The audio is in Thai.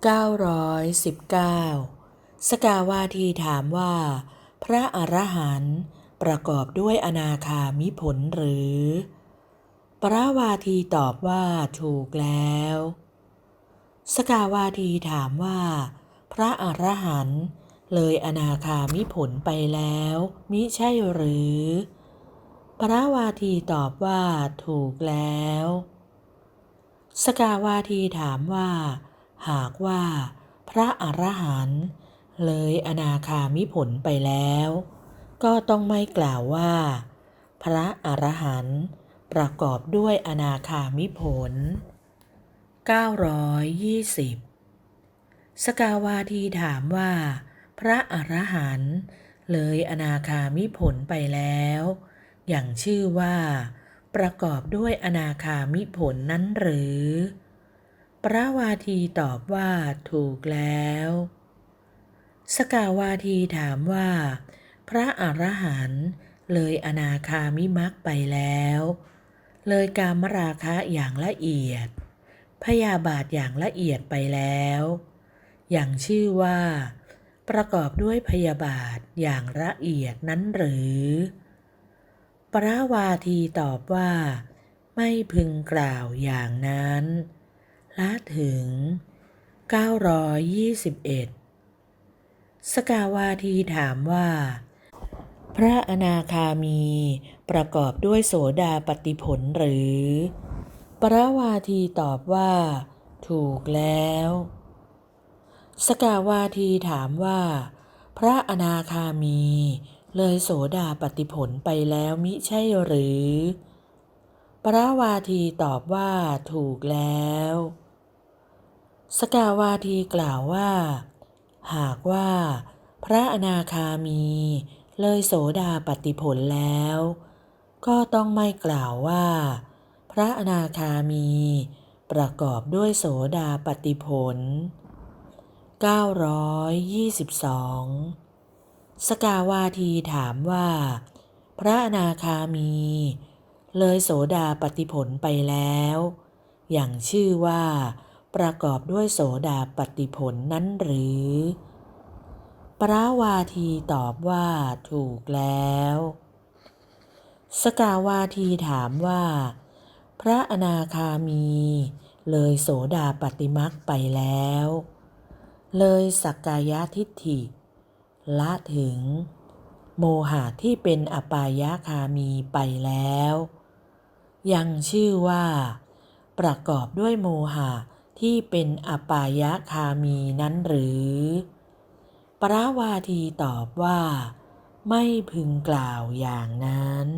919 สกาวาทีถามว่า พระอรหันต์ประกอบด้วยอนาคามิผลหรือ ปราวาทีตอบว่าถูกแล้ว สกาวาทีถามว่า พระอรหันต์เลยอนาคามิผลไปแล้ว มิใช่หรือปราวาทีตอบว่าถูกแล้ว สกาวาทีถามว่า หากว่าพระอรหันต์เลยอนาคามิผลไปแล้ว ก็ต้องไม่กล่าวว่า พระอรหันต์ประกอบด้วยอนาคามิผล 920 สกาวาทีถามว่า พระอรหันต์เลยอนาคามิผลไปแล้ว อย่างชื่อว่า ประกอบด้วยอนาคามิผลนั้นหรือ ปราวาทีตอบว่าถูกแล้ว สกาวาทีถามว่า พระอรหันต์เลยอนาคามิมักไปแล้ว เลยกามราคะอย่างละเอียด พยาบาทอย่างละเอียดไปแล้ว อย่างชื่อว่า ประกอบด้วยพยาบาทอย่างละเอียดนั้นหรือปราวาทีตอบว่า ไม่พึงกล่าวอย่างนั้น ละถึง 921 สกาวาทีถามว่า พระอนาคามีประกอบด้วยโสดาปฏิผลหรือ ปราวาทีตอบว่า ถูกแล้ว สกาวาทีถามว่า พระอนาคามีเลยโสดาปฏิผลไปแล้วมิใช่หรือปราวาทีตอบว่าถูกแล้ว สกาวาทีกล่าวว่า หากว่าพระอนาคามีเลยโสดาปฏิผลแล้ว ก็ต้องไม่กล่าวว่า พระอนาคามี ประกอบด้วยโสดาปฏิผล 922 สกาวาทีถามว่า พระอนาคามี เลยโสดาปฏิผลไปแล้ว อย่างชื่อว่า ประกอบด้วยโสดาปฏิผลนั้นหรือปราวาทีตอบว่าถูกแล้ว สกาวาทีถามว่า พระอนาคามี เลยโสดาปฏิมักไปแล้ว เลยสักกายทิฏฐิ ละถึง โมหะที่เป็นอปายาคามีไปแล้ว ยังชื่อว่า ประกอบด้วยโมหะ ที่เป็นอปายาคามีนั้นหรือ ปราวาทีตอบว่า ไม่พึงกล่าวอย่างนั้น